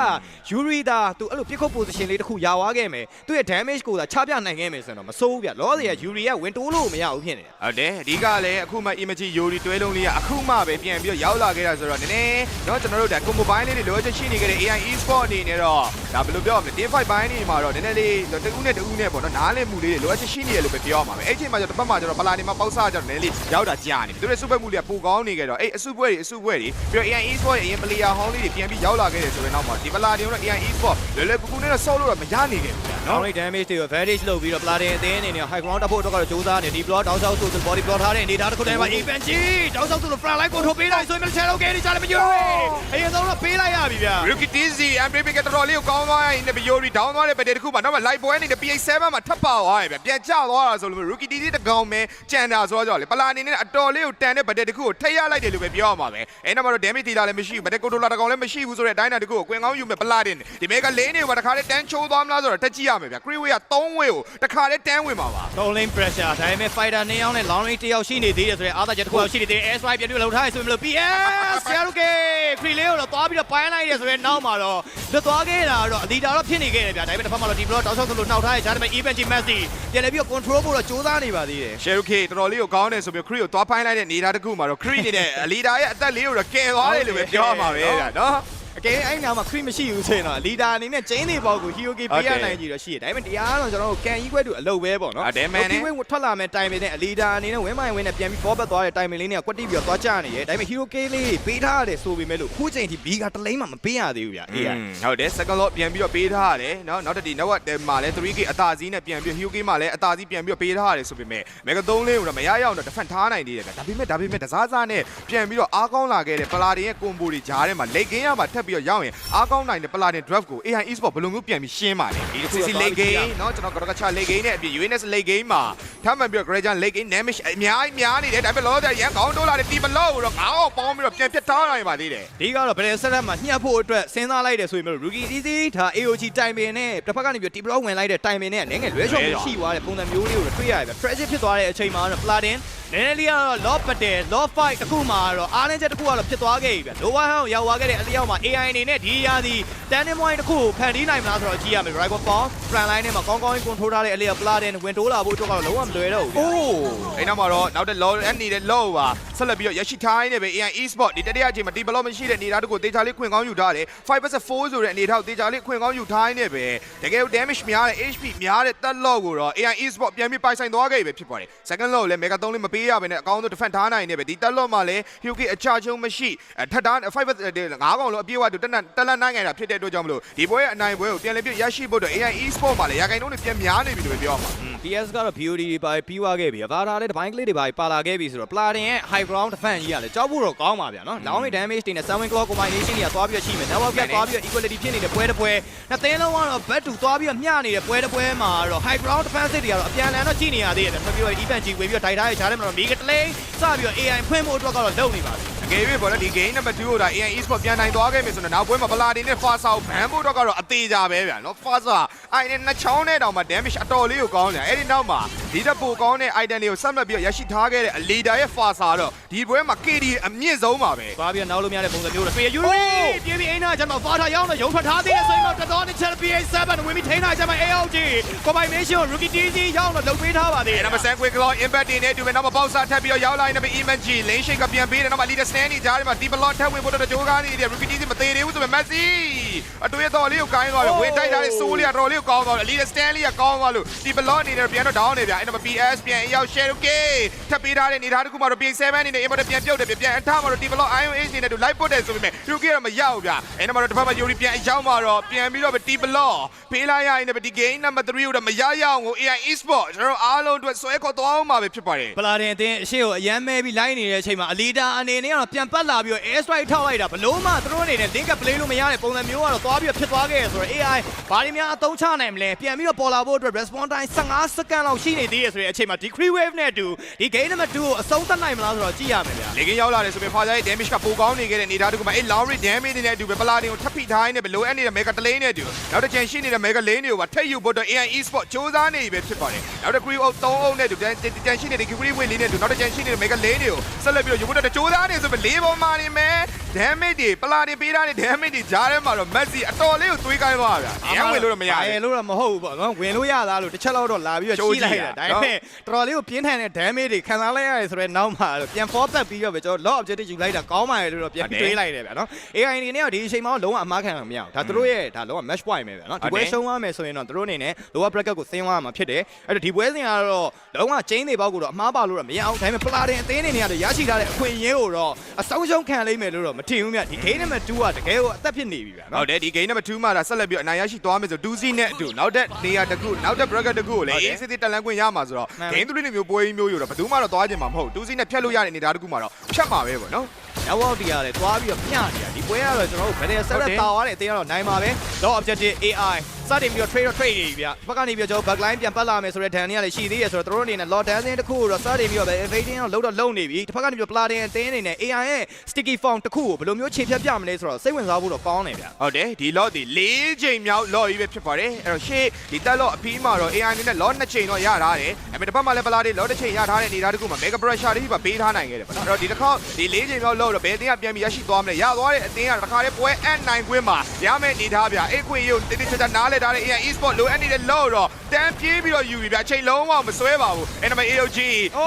Yuri ဒါသူအဲ့လိုပြစ်ခုတ် position လေးတစ်ခုရွာသွားခဲ့မယ်သူ့ရဲ့ damage ကိုသာချပြနိုင်ခဲ့မယ်ဆိုတော့မစိုးဘူးဗျာလောစီက Yuri ကဝင်တိုးလို့မရဘူးဖြစ်နေတယ်ဟုတ်တယ်အဓိကလည်းအခုမှ image Yuri တွဲလုံးလေးကအခုမှပဲပြန်ပြီးတော့ရောက်လာခဲ့တာဆိုတော့နည်းနည်းတော့ကျွန်တော်တို့ဒါ combo ဘိုင်းလေးတွေလိုချင်ရှိနေခဲ့တဲ့ AI e-sport အနေနဲ့တော့ဒါဘယ်လိုပြောရမလဲ team fight ဘိုင်းနေမှာတော့နည်းနည်းလေးတကူးနဲ့တကူးနဲ့ပေါ့နော်နားလည်မှုလေးတွေလိုချင်ရှိနေရလို့ပဲပြောရမှာပဲအဲ့ချိန်မှာကျတော့တစ်ပတ်မှာကျတော့ပလာနေမှာပေါက်စားကျတော့နည်းလေးရောက်တာကြာနေတယ်သူတို့စုပ်ပက်မှုတွေကပိုကောင်းနေခဲ့တော့အဲ့အစုပ်တွေအစုပွဲတွေပြီးတော့ AI e-sport ရဲ့အရင် player ဟောင်းလေးတွေပြန်ပြီးရောက်လာခဲ့တယ်ဆိုရင်တော့ဒီပလာတွေတော့ AI e-sport လွယ်လွယ်ကူကူနဲ့တော့ဆော့လို့တော့မရနိုင်ခဲ့ဘူးဗျာနော်နော် damage တွေကို advantage လုပ်ပြီးတော့ platin အသင်းအနေနဲ့ high ground တက်ဖို့အတွက်ကတော့ကြိုးစားနေဒီ block တောင်းဆောက်ဆိုသူ body block ထားတဲ့အနေဒါတစ်ခုတည်းမှာ event ကြီးတောင်းဆောက်သူ front line ကိုထုတ်ပေးလိုက်ဆိုရင်လည်း channel game တွေကြားလည်းမကြွေအရင်ဆုံးတော့ပေးလိုက်ရပြီဗျာ Rookie Dizzy and Baby ကတော်တော်လေးကိုကောင်းသွားရင်လည်း Biori down သွားတဲ့ပတ်တဲ့တစ်ခုမှာနောက်မှ live ပွဲနေတဲ့ PA7 မှာထပ်ပါသွားရပဲပြန်ကျသွားတာဆိုလို့ Rookie Dizzy တကောင်ပဲကြံတာဆိုတော့လေပလာအနေနဲ့အတော်လေးကိုတန်တဲ့ပတ်တဲ့တစ်ခုကိုထိရလိုက်တယ်လို့ပဲပြောရမှာပဲအဲနောက်မှာတော့ damage တီလာလည်းမရှိဘူးပတ်တဲ့ကိုတိုလာတကောင်လည်းမရှိဘူးဆိုတဲ့အတိုင်းအတာတစ်ခုကိုကွင်ကောင်းယူမဲ့ပလာတင်ဒီမဲကလေးနေပါတခါလေးတန်းချိုးသွားမလားဆိုတော့တက်ကြည့်ရမယ်ဗျ Creeway က3ဝေကိုတခါလေးတန်းဝင်ပါပါ Long lane pressure ဒါပေမဲ့ fighter နှစ်ယောက်နဲ့ long range တစ်ယောက်ရှိနေသေးတယ်ဆိုရင်အားသာချက်တစ်ခုရှိနေသေးတယ် air strike ပြန်ပြီးလှုပ်ထားရဆိုရင်မလို့ PS Saruke free လေးကိုတော့သွားပြီးတော့ပိုင်းလိုက်ရဆိုရင်နောက်မှာတော့လွတ်သွားခဲ့တာတော့အဒီတာတော့ဖြစ်နေခဲ့တယ်ဗျာဒါပေမဲ့တစ်ဖက်မှာတော့ဒီ block တောက်ဆောက်သလိုနှောက်ထားရဒါပေမဲ့ event Messi ပြန်လည်းပြီးတော့ control ဖို့တော့စူးစမ်းနေပါသေးတယ် Cherokee တော်တော်လေးကိုကောင်းတယ်ဆိုပြီး Cree ကိုသွားဖိုင်းလိုက်တဲ့နေသားတစ်ခုမှာတော့ Cree နေတဲ့ leader ရဲ့အသက်လေးကိုတော့ကယ်သွားတယ်လို့ပဲပြောရမှာပဲဗျာနော် အကယ်အဲ့နာမှာခရစ်မရှိဘူးဆိုရင်တော့လီဒါအနေနဲ့ကျင်းနေပေါ့ကိုဟီယိုကီပေးရနိုင်ကြည်တော့ရှိတယ်ဒါပေမဲ့တရားတော့ကျွန်တော်တို့ကန်ကြီးခွဲတူအလုပ်ပဲပေါ့နော်အဲဒဲမန်နဲ့ဝင်းထွက်လာမဲ့တိုင်ပင်နဲ့လီဒါအနေနဲ့ဝင်းမိုင်ဝင်းနဲ့ပြန်ပြီး forward သွားတဲ့တိုင်ပင်လေးနဲ့ကွက်တိပြီးတော့သွားကြနေတယ်ဒါပေမဲ့ဟီယိုကီလေးပေးထားရတယ်ဆိုပေမဲ့လို့ခုချိန်ထိဘီကတလိမ့်မှမပေးရသေးဘူးဗျအေးဟုတ်တယ် second lot ပြန်ပြီးတော့ပေးထားရတယ်နော်နောက်တစ်တီနောက်တစ်မှာလည်း 3K အသာစီးနဲ့ပြန်ပြီးဟီယိုကီမှာလည်းအသာစီးပြန်ပြီးတော့ပေးထားရတယ်ဆိုပေမဲ့မဂသုံးလေးကိုတော့မရရအောင်တော့ defend ထားနိုင်သေးတယ်ဗျဒါပေမဲ့ဒါပေမဲ့တစားစားနဲ့ပြန်ပြီးတော့အားကောင်းလာခဲ့တဲ့ပလာတင်ရဲ့ combo တွေကြားထဲမှာ late game ရမှာထပ်ပြီးတော့ရောက်ရင်အားကောင်းနိုင်တဲ့ Paladin draft ကို AI Esport ဘယ်လိုမျိုးပြန်ပြီးရှင်းပါလဲဒီ CC late game เนาะကျွန်တော်ကတော့ကချ late game နဲ့အပြင် UNS late game မှာထပ်မှန်ပြီးတော့ Grajan late game damage အများကြီးများနေတယ်ဒါပေမဲ့လောဆယ်ရန်ကောင်းတိုးလာတဲ့ team ဘလော့ကိုတော့ငါ့ကိုပေါင်းပြီးတော့ပြန်ပြတ်ထားနိုင်ပါသေးတယ် ဒီကတော့ဘယ်ဆက်ရက်မှာညှပ်ဖို့အတွက်စဉ်းစားလိုက်တယ်ဆိုရင်မျိုး rookie easy ဒါ AOG timing နဲ့တစ်ဖက်ကနေပြီး deep block ဝင်လိုက်တဲ့ timing နဲ့လည်းငယ်လွဲချော်မှုရှိသွားတဲ့ပုံစံမျိုးလေးကိုတွေ့ရတယ်ဗျ tragic ဖြစ်သွားတဲ့အချိန်မှာတော့ platin နည်းနည်းလေးကတော့ low ပတ်တယ် low fight တစ်ခုမှာတော့အားနည်းချက်တစ်ခုကတော့ဖြစ်သွားခဲ့ပြီဗျ lower hand ကိုရောက်သွားခဲ့တဲ့အလျောက်မှာ AI အနေနဲ့ဒီရာသီ standing point တစ်ခုကိုဖန်တီးနိုင်မလားဆိုတော့ကြည့်ရမယ် right ball front line နဲ့မှာကောင်းကောင်း control ထားတဲ့အလျောက် platin ဝင်တိုးလာဖို့အတွက်ကတော့လုံးဝမလွယ်တော့ဘူးဗျအိုးအဲ့နောက်မှာတော့နောက်တဲ့ law အနေတဲ့ law ပါဆက်လက်ပြီးတော့ရရှိထားနေပဲ AI e-sport ဒီတတိယအချိန်မှာဒီ development ရှိတဲ့အနေအထားတကူတေချာလေးခွင့်ကောင်းယူထားတယ်5/4ဆိုတဲ့အနေအထားကိုတေချာလေးခွင့်ကောင်းယူထားနေပဲတကယ်ကို damage များတဲ့ HP များတဲ့တက် law ကိုတော့ AI e-sport ပြန်ပြီးပိုင်ဆိုင်သွားခဲ့ပြီဖြစ်ပါတယ် second law ကိုလည်း mega 3လေးမပေးရဘဲနဲ့အကောင်းဆုံး defend ထားနိုင်နေပဲဒီတက် law မှာလည်း Hyuki အချချုံမရှိထပ်တာ5 5ကောင်လုံးအပြည့်အဝတူတက်တက်လက်နိုင်ခဲ့တာဖြစ်တဲ့အတွက်ကြောင့်မလို့ဒီပွဲရဲ့အနိုင်ပွဲကိုပြန်လည်ပြီးရရှိဖို့တော့ AI e-sport မှာလည်းရာဂိုင်နှုန်းတွေပြန်များနေပြီလို့ပဲပြောရမှာ PS ကတော့ BOD တွေပါပြီးွားခဲ့ပြီ။ဗာတာလည်းတပိုင်းကလေးတွေပါပါလာခဲ့ပြီဆိုတော့ Platin ရဲ့ high ground defense ကြီးကလည်းကြောက်ဖို့တော့ကောင်းပါဗျာနော်။ Long range damage တွေနဲ့ Seven Claw combination တွေကသွားပြီးတော့ရှိမယ်။ Network ပြသွားပြီးတော့ equality ဖြစ်နေတဲ့ပွဲတစ်ပွဲ။နှစ်သင်းလုံးကတော့ back to သွားပြီးတော့မျှနေတဲ့ပွဲတစ်ပွဲမှာတော့ high ground defense တွေကတော့အပြန်အလှန်တော့ကြည့်နေရသေးတယ်။ဆက်ပြီးတော့ defense ကြီးဝင်ပြီးတော့ data ရဲ့ဂျားထဲမှာတော့ Mega တလိန်စပြီးတော့ AI ဖွင့်ဖို့အတွက်ကတော့လုပ်နေပါပြီ။အကယ်၍ပေါ့လေဒီ game number 2ကိုဒါ AI Esport ပြန်နိုင်သွားခဲ့ပြီဆိုတော့နောက်ပွဲမှာဗလာဒီနဲ့ Fasa ကိုဘန်ဖို့တော့ကတော့အသေးကြပဲဗျာနော် Fasa အိုင်နဲ့နှစ်ချောင်းနဲ့တောင်မှ damage အတော်လေးကိုကောင်းတယ်အဲ့ဒီနောက်မှာဒီတက်ပိုကောင်းတဲ့ item လေးကိုဆက်မှတ်ပြီးတော့ရရှိထားခဲ့တဲ့ leader ရဲ့ Fasa တော့ဒီပွဲမှာ KD အမြင့်ဆုံးပါပဲသွားပြီးတော့နောက်လို့မရတဲ့ပုံစံမျိုးတော့တွေ့ရယူရီပြေးပြီးအိမ်နာကျတော့ဖာထာရောက်တော့ရုံထွက်ထားသေးတယ်ဆိုရင်တော့တော်တော်နဲ့ Champion 7ဝင်ပြီးထိန်းနိုင်ကြမှာ AOG combination rookie TC ရောက်တော့လုံပေးထားပါသေးတယ်အဲ့နောက်မှာ San Quick Claw Impact တင်နေတူပဲနောက်မှာပေါက်စားထပ်ပြီးတော့ရောက်လာနေပြီ Imanji Lane Shake ကပြန်ပေးတယ်နောက်မှာ Leader Stand နေကြားထဲမှာ Deep Block ထပ်ဝင်ဖို့တော့ကြိုးကားနေတယ် Rookie TC မသေးသေးဘူးဆိုပေမဲ့ Messi အ တွေ့အတော်လေးကိုကိုင်းသွားတယ်ဝင်တိုက်ထားတဲ့ Soul လေးကတော်လေးကိုကောင်းသွားတယ် Leader Stand လေးကကောင်းသွားလို့ Deep Block နေတယ်ပြန်တော့ down နေဗျာအဲ့နောက်မှာ PS ပြန်ရောက် Cherokee ထပ်ပေးထားတဲ့နေသားတစ်ခုမှာတော့ PS7 နေနေ Impact ပြန်ပြုတ်တယ်ပြန်အထားမှာတော့ Deep Block Iron Age နေနဲ့တူ live ပုတ်တယ်ဆိုပေမဲ့ Cherokee တော့မရောက်ဗျာအဲ့နောက်မှာတော့တစ်ဖက်မှာ Yuri ပြန်အရောက်မှာတော့ပြန်ပြီးတော့ Deep Block ပေးလိုက်ရရင်လည်းဒီ game number 3ကိုတော့မရရအောင်ကို AI Esport ကျွန်တော်အားလုံးအတွက်ဆွဲခေါ်သွားအောင်မှာပဲဖြစ်ပါတယ်ပလာတင်အတင်းအရှိကိုအရန်မဲပြီးလိုင်းနေတဲ့အချိန်မှာအလီဒါအနေနဲ့ကတော့ပြန်ပတ်လာပြီးတော့ air strike ထောက်လိုက်တာဘလို့မှသူတို့အနေနဲ့ link up play လို့မရတဲ့ပုံစံမျိုးကတော့သွားပြီးဖြစ်သွားခဲ့ရဆိုတော့ AI ဘာတွေများအသုံးချနိုင်မလဲပြန်ပြီးတော့ပေါ်လာဖို့အတွက် response time 15စက္ကန့်လောက်ရှိနေသေးရဆိုတဲ့အချိန်မှာဒီ Cree Wave နဲ့အတူဒီ game number 2ကိုအဆုံးသတ်နိုင်မလားဆိုတော့ကြည့်ရမယ်ဗျာလေကင်းရောက်လာတယ်ဆိုပြီးဖာဇာရဲ့ damage ကပိုကောင်းနေခဲ့တဲ့အနေအထားတခုမှာအဲ့ Lowry damage နဲ့အတူပဲပလာတင်ကိုထပ်ဖိထားရင်းနဲ့ပဲလိုအပ်နေတဲ့ Mega တလိန်းနဲ့အတူနောက်တစ်ချိန်ရှိနေတဲ့ Mega Lane တွေကိုပါထပ်ယူဖို့အတွက် AI Esport စူးစမ်းနေပြီပဲဖြစ်ပါတယ်နောက်တစ် Cree အုပ်3အုပ်နဲ့အတူတန်တန်ရှိနေတဲ့ Cree Wave လေးနဲ့အတူနောက်တစ်ချိန်ရှိနေတဲ့ Mega Lane တွေကိုဆက်လက်ပြီးတော့ယူဖို့အတွက်စူးစမ်းနေဆိုပြီးလေးပေါ်မှာနေမယ် damage တွေပလာတင်ပေးထားတဲ့ damage တွေကြားထဲမှာတော့ Messi အတော်လေးကိုသွေးကိုင်းသွားတာဗျာရန်ဝင်လို့တော့မရအဲဘူးလို့တော့မဟုတ်ဘူးပေါ့နော်ဝင်လို့ရသားလို့တစ်ချက်လောက်တော့လာပြီးတော့ကြိုးရှိကြည့်လိုက်တာတာဒါပေမဲ့တော်တော်လေးကိုပြင်းထန်တဲ့ damage တွေခံစားလိုက်ရတယ်ဆိုတော့နောက်မှာပြန် fall back ပြီးတော့ပဲကျွန်တော် lock objective ယူလိုက်တာကောင်းပါရဲ့လို့တော့ပြန်ပြီးတွေးလိုက်တယ်ဗျာနော် AI အနေနဲ့ကဒီအချိန်မှာတော့လုံးဝအမှားခံရမှာမရဘူးဒါသူတို့ရဲ့ဒါလုံးဝ match point ပဲဗျာနော်ဒီပွဲရှုံးသွားမယ်ဆိုရင်တော့သူတို့အနေနဲ့ lower bracket ကိုဆင်းသွားမှာဖြစ်တယ်အဲ့တော့ဒီပွဲစဉ်ကတော့လုံးဝ chain တွေပေါက်ကိုတော့အမှားပါလို့တော့မရအောင်ဒါပေမဲ့ platin အသင်းအနေနဲ့ကတော့ရရှိထားတဲ့အခွင့်အရေးကိုတော့အဆုံးရှုံးခံလိမ့်မယ်လို့တော့မထင်ဘူးဗျဒီ game number 2ကတကယ်ကိုအသက်ဖြစ်နေပြီဗျာဟုနော်တ်တယ်ဒီ game number 2မှာဒါဆက်လက်ပြီးတော့အနိုင်ရရှိသွားမယ်ဆို2စီးနဲ့အတူနောက်တဲ့နေရာတစ်ခုနောက်တဲ့ bracket တစ်ခုကိုလည်းဟုတ်တယ်အေးစစ်စစ်တက်လန်းခွင့်ရမှာဆိုတော့မှန်ပါ game 3တွေမျိုးပွဲကြီးမျိုးယူတော့ဘယ်သူမှတော့သွားခြင်းမှာမဟုတ်2စီးနဲ့ဖြတ်လို့ရတဲ့အနေအထားတစ်ခုမှာတော့ဖြတ်မှာပဲပေါ့နော်နောက်ဝေါဒီကလည်းသွားပြီးတော့မျှနေတာဒီပွဲကတော့ကျွန်တော်တို့ဗတယ်ဆက်ဟုတ်လက်တယ်တာသွားတဲ့အသေးကတော့နိုင်ပါပဲ law objective AI စတင်ပြီးတော့ trade တော့ trade နေပြီဗျဘက်ကနေပြီးတော့ကျွန်တော် backline ပြန်ပတ်လာမယ်ဆိုတဲ့ဒဏ်တွေကလည်းရှိသေးရဆိုတော့တို့အနေနဲ့ law dancing တစ်ခုကိုတော့စတင်ပြီးတော့ evading တော့လုံးတော့လုံးနေပြီတစ်ဖက်ကနေပြီးတော့ platin အသင်းအနေနဲ့ AI ရဲ့ sticky form တစ်ခုကိုဘယ်လိုမျိုးခြေဖြတ်ပြမလဲဆိုတော့စိတ်ဝင်စားဖို့တော့ကောင်းနေဗျဟုတ်တယ်ဒီ lot ဒီ၄ချိန်မြောက် lot ကြီးပဲဖြစ်ပါတယ်အဲ့တော့ရှေ့ဒီတက် lot အပြီးမှာတော့ AI အနေနဲ့ lot 2ချိန်တော့ရထားတယ်အဲ့မဲ့တစ်ဖက်မှာလည်းပလာတွေ lot တစ်ချိန်ရထားတဲ့အနေအထားတစ်ခုမှာ mega pressure တွေပါပေးထားနိုင်ခဲ့တယ်ပေါ့နော်အဲ့တော့ဒီတစ်ခေါက်ဒီ၄ချိန်မြောက် lot တော့ဘယ်အသင်းကပြန်ပြီးရရှိသွားမလဲရသွားတဲ့အသင်းကတစ်ခါတည်းပွဲအပ်နိုင်ခွင့်မှာရမယ့်အနေအထားဗျအဲ့ခွင့်ရုပ်တိတိကျကျနားလည်ထားတဲ့ AI Esport လိုအပ်နေတဲ့ lot တော့တန်းပြေးပြီးတော့ယူပြီဗျအချိန်လုံးဝမစွဲပါဘူးအဲ့ဒါမဲ့ AOG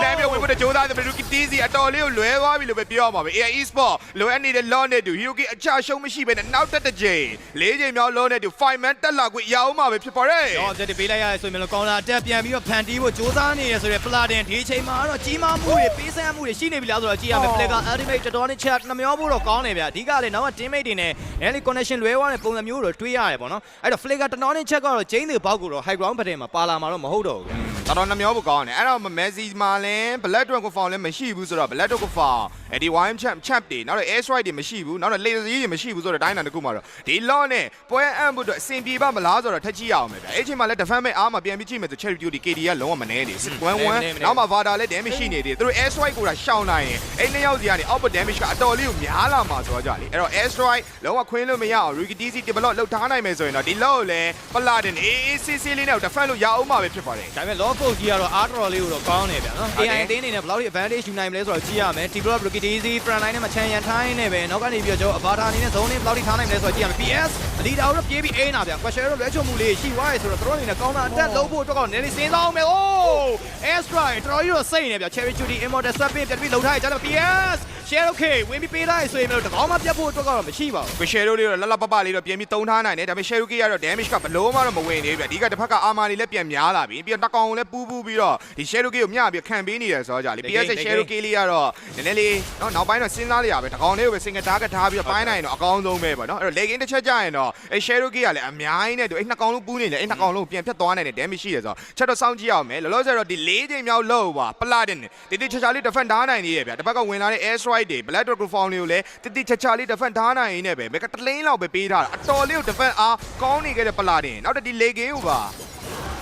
လမ်းပြီးဝင်ဖို့ကြိုးစားတယ်ဘယ်လိုကတီးစီအတော်လေးကိုလွဲသွားပြီလို့ပဲပြောရမှာပဲ AI Esport လိုအပ်နေတဲ့ lot နဲ့တူ Hiroki အချရှုံးမရှိဘဲနဲ့နောက်တက်တစ်ချိန်၄ချိန်မြောက် lot နဲ့တူ five man တက်လာခွင့်ရအောင်မှာပဲဖြစ်ပါတယ်။ law objective ပေးလိုက်ရဆိုရင်လည်းကောင်းတာတက်ပြန်ပြီးတော့ဖန်တီးဖို့စ조사နေရဆိုတဲ့ platin ဒီအချိန်မှာတော့ကြီးမားမှုတွေပေးဆန်းမှုတွေရှိနေပြီလားဆိုတော့ကြည့်ရမယ် player ultimate တော်တော်နဲ့ chat နှမျောဖို့တော့ကောင်းနေဗျအဓိကလည်းနောက်က teammate တွေနဲ့ early connection လွဲသွားတဲ့ပုံစံမျိုးတွေတွေးရတယ်ပေါ့နော်အဲ့တော့ flicker တော်တော်နဲ့ chat ကတော့ chain တွေဘောက်ကိုတော့ high ground button မှာပါလာမှာတော့မဟုတ်တော့ဘူးဗျတော်တော်နှမျောဖို့ကောင်းတယ်အဲ့တော့မက်ဆီမှာလည်း black dragon ကိုဖောင်လည်းမရှိဘူးဆိုတော့ black dragon ကိုဖောင်အဲ့ဒီ wine champ champ တွေနောက်တော့ air strike တွေမရှိဘူးနောက်တော့ laser ကြီးတွေမရှိဘူးဆိုတော့တိုင်းတာတစ်ခုမှာတော့ဒီ law နဲ့ပွဲအံ့ဖို့အတွက်အဆင်ပြေပါမလားဆိုတော့ထက်ကြည့်ရအောင်ပဲဗျအဲ့ချိန်မှာလည်း defense မဲ့အားမှာပြန်ပြီးကြည့်မယ်ဆို cherry beauty KD ကလုံးဝမနေနေ1-1နောက်မှာ vada လည်း damage ရှိနေသေးတယ်သူတို့ air strike ကိုဒါရှောင်းနိုင်ရင်အဲ့နှစ်ယောက်စီကနေ output damage ကအတော်လေးကိုများလာမှာဆိုတော့ကြလေအဲ့တော့ air strike လုံးဝခွင်းလို့မရအောင် Ricky DC develop လုပ်ထားနိုင်မယ်ဆိုရင်တော့ဒီ law ကိုလည်းပလာတင်အေးအေးဆေးဆေးလေးနဲ့ defense လို့ရအောင်မှာပဲဖြစ်ပါတယ်ဒါပေမဲ့ law code ကြီးကတော့အားတော်တော်လေးကိုတော့ကောင်းနေဗျာနော်ဟုတ်တယ် AI အသင်းအနေနဲ့ဘယ်လောက်ထိ advantage ယူနိုင်မလဲဆိုတော့ကြည့်ရမယ် Team Rock Rookie Daisy front line နဲ့မှချန်ရန်ထိုင်းနေပဲနောက်ကနေပြီးတော့ကျွန်တော် Avatar အနေနဲ့ zone နဲ့ဘယ်လောက်ထိထားနိုင်မလဲဆိုတော့ကြည့်ရမယ် PS အလီတာကိုတော့ပြေးပြီးအိန်းတာဗျာ Question တော့လွဲချုံမှုလေးရှိသွားရဆိုတော့တို့အနေနဲ့ကောင်းတာအတက်လုံးဖို့အတွက်ကတော့နည်းနည်းစဉ်းစားအောင်မယ်။ Oh! Air strike တော်တော်ကြီးတော့စိတ်နေဗျာ Cherry Duty Immortal Swapping ပြန်ပြီးလှုပ်ထားရကြတယ် PS Share okay ဝင်ပြီးပေးလိုက်ဆိုရင်တော့တကောင်းမှပြတ်ဖို့အတွက်ကတော့မရှိပါဘူးကိုရှယ်ရိုလေးတော့လလပပလေးတော့ပြန်ပြီးတုံးထားနိုင်တယ်ဒါပေမဲ့ရှယ်ရိုကီကတော့ damage ကဘလို့မှတော့မဝင်သေးဘူးဗျအဓိကတစ်ဖက်ကအာမာလေးလည်းပြန်များလာပြီပြီးတော့တကောင်လည်းပူးပူးပြီးတော့ဒီရှယ်ရိုကီကိုမျှပြီးခံပေးနေတယ်ဆိုတော့ကြာလေ PS ရှယ်ရိုကီလေးကတော့နည်းနည်းလေးနော်နောက်ပိုင်းတော့စဉ်းစားလိုက်ရပဲတကောင်လေးကိုပဲ single target ထားပြီးတော့ပိုင်းနိုင်တော့အကောင်းဆုံးပဲပေါ့နော်အဲ့တော့ leg in တစ်ချက်ကြာရင်တော့အဲရှယ်ရိုကီကလည်းအများကြီးနဲ့သူအဲ့နှစ်ကောင်လုံးပူးနေတယ်အဲ့နှစ်ကောင်လုံးကိုပြန်ဖြတ်သွားနိုင်တယ် damage ရှိတယ်ဆိုတော့ချက်တော့စောင့်ကြည့်အောင်မယ်လောလောဆယ်တော့ဒီ၄ချိန်မြောက်လို့ပါပလာတင်တိတိချာချာလေး defend ထားနိုင်နေရဗျတစ်ဖက်ကဝင်လာတဲ့ air strike တွေ black microphone လေးကိုလည်းတိတိချာချာလေး defend ထားနိုင်ရင်းနဲ့ပဲမကတလင်းလောက်ပဲပေးထားတာအတော်လေးကို defend အားကောင်းနေခဲ့တဲ့ပလာတင်နောက်တစ်ဒီ leg in ကိုပါ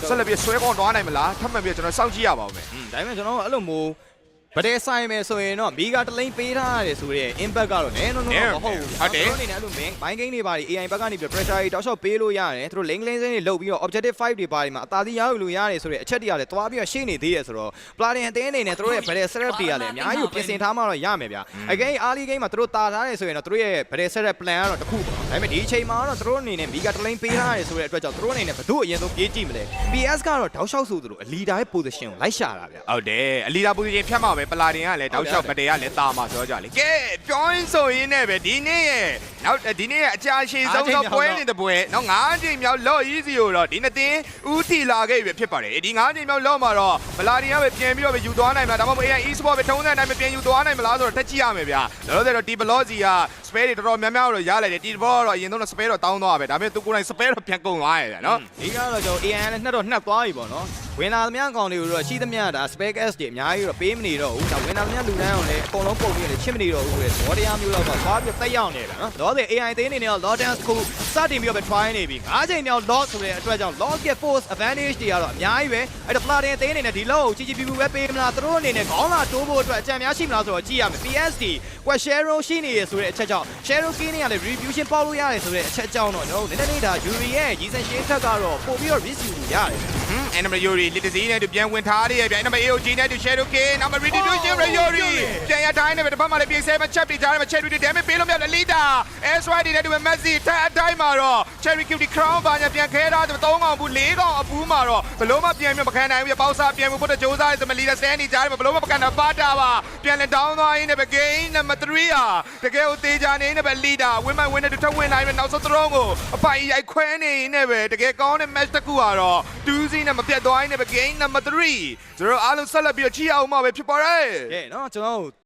ဆက်လက်ပြီးဆွဲကောင်းသွားနိုင်မလားထပ်မှန်ပြီးကျွန်တော်စောင့်ကြည့်ရပါဦးမယ်อืมဒါပေမဲ့ကျွန်တော်ကအဲ့လိုမျိုး ဗတဲ့ဆိုင်မယ်ဆိုရင်တော့မီဂါတလိန်ပေးထားရတယ်ဆိုတော့ impact ကတော့နည်းနည်းတော့မဟုတ်ဘူးဟုတ်တယ်အနေနဲ့အဲ့လိုမင်းဘိုင်းဂိမ်းတွေပါဒီ AI ဘက်ကနေပြီး pressure တွေတောက်လျှောက်ပေးလို့ရတယ်သူတို့ link link တွေလုတ်ပြီးတော့ objective 5တွေပါဒီမှာအသာစီးရယူလို့ရတယ်ဆိုတဲ့အချက်တွေကလည်းတွားပြီးတော့ရှေ့နေသေးရဆိုတော့ platin အတင်းအနေနဲ့သူတို့ရဲ့ဗတဲ့ setup တွေကလည်းအများကြီးကိုပြင်ဆင်ထားမှတော့ရမယ်ဗျာ again early game မှာသူတို့တာထားတယ်ဆိုရင်တော့သူတို့ရဲ့ဗတဲ့ setup plan ကတော့တစ်ခုပေါ့ဒါပေမဲ့ဒီအချိန်မှာတော့သူတို့အနေနဲ့မီဂါတလိန်ပေးထားရတယ်ဆိုတဲ့အတွက်ကြောင့်သူတို့အနေနဲ့ဘယ်သူ့အရင်ဆုံးပြေးကြည့်မလဲ PS ကတော့တောက်လျှောက်ဆိုသူတို့အလီဒါရဲ့ position ကိုလိုက်ရှာတာဗျာဟုတ်တယ်အလီဒါပူဇင်ဖြတ်မှာပဲပလာတင်ကလည်းတောက်လျှောက်ဗတေကလည်းတာမှာဆိုကြလေကဲပြောရင်းဆိုရင်းနဲ့ပဲဒီနေ့ရဲ့နောက်ဒီနေ့ရဲ့အကြာရှည်ဆုံးသောပွဲနေတဲ့ပွဲနောက်၅ချိန်မြောက်လော့ဤစီကိုတော့ဒီနှစ်တင်းဦးထီလာခဲ့ပြီဖြစ်ပါတယ်ဒီ၅ချိန်မြောက်လော့မှာတော့ပလာတင်ကပဲပြန်ပြီးတော့ပဲယူသွားနိုင်မှာဒါမှမဟုတ် AI e-sport ပဲထုံးစံတိုင်းပဲပြန်ယူသွားနိုင်မလားဆိုတော့တက်ကြည့်ရမယ်ဗျာလောလောဆယ်တော့ဒီဘလော့စီက spare တွေတော်တော်များများတော့ရလိုက်တယ်ဒီဘောတော့အရင်ဆုံး spare တော့တောင်းသွားပဲဒါပေမဲ့သူကိုယ်တိုင် spare တော့ပြန်ကုန်သွားရဲ့ဗျာနော်ဒီကတော့ကျွန်တော် AN နဲ့နှက်တော့နှက်သွားပြီပေါ့နော် ဝင်လာသမျှကောင်တွေကိုတော့ရှိသမျှဒါ spec s တွေအများကြီးတော့ပေးမနေတော့ဘူးဒါဝင်လာသမျှလူတန်းအောင်လည်းအကုန်လုံးပုံပြီးလည်းချစ်မနေတော့ဘူးဆိုတဲ့သဘောတရားမျိုးတော့သွားပြီးတက်ရောက်နေတယ်နော်တော့တဲ့ AI သေးအနေနဲ့တော့ Lordance ခုစစတင်ပြီးတော့ပဲ try နေပြီ၅ချိန်မြောက် loss ဆိုတဲ့အတွက်ကြောင့် loss ရဲ့ force advantage တွေကတော့အများကြီးပဲအဲ့တော့ Platin အသေးအနေနဲ့ဒီလောက်ကိုကြီးကြီးပြူပြူပဲပေးမလားသူတို့အနေနဲ့ခေါင်းလာတိုးဖို့အတွက်အကြံများရှိမလားဆိုတော့ကြည့်ရမယ် PSD ကွက် share ရှိနေရဆိုတဲ့အချက်ကြောင့် share key နဲ့ကလည်း reviewtion ပေါက်လို့ရတယ်ဆိုတဲ့အချက်ကြောင့်တော့ကျွန်တော်တို့နည်းနည်းလေးဒါ Yuri ရဲ့ရည်စံရှင်းထက်ကတော့ပို့ပြီးတော့ risk ယူရတယ်ဟမ်အဲ့နံပါတ် Yuri လစ်တစည်းနဲ့သူပြန်ဝင်ထားရရဲ့ဗျအဲ့နံပါတ် AOG နဲ့သူ Shadow King နံပါတ် Ready to Share Yuri ပြန်ရတိုင်းနဲ့ပဲတစ်ဖက်မှာလည်းပြေးဆဲမှာချက်ပြီးထားတယ်မှာ Cherry တွေ damage ပေးလို့မရဘူး leader SYD နဲ့သူပဲ Messi တက်အတိုင်းမှာတော့ Cherry Cutie Crown ဘာညာပြန်ခဲထားတယ်၃កောင်ဘူး၄កောင်အပူးမှာတော့ဘလို့မှပြန်ပြီးမခံနိုင်ဘူးပေါစားပြန်မှုဖို့တဲ့ကြိုးစားတယ်ဆိုမှ leader ဆဲနေကြတယ်ဘလို့မှမခံနိုင်ပါတာပါပြန်လဲ down သွားရင်းနဲ့ပဲ game number 3ဟာတကယ်ကိုတေးကြနေနဲ့ပဲ leader ဝင်းမဝင်းနဲ့တူထပ်ဝင်နိုင်မယ်နောက်ဆုံး throw ကိုအပိုင်ရိုက်ခွဲနေနဲ့ပဲတကယ်ကောင်းတဲ့ match တစ်ခုကတော့2-0နဲ့မပြတ်သွားရင်းနဲ့ပဲ game number 3ကျွန်တော်အားလုံးဆက်လက်ပြီးတော့ချီအောင်မှာပဲဖြစ်ပါတယ် ကဲเนาะကျွန်တော်တို့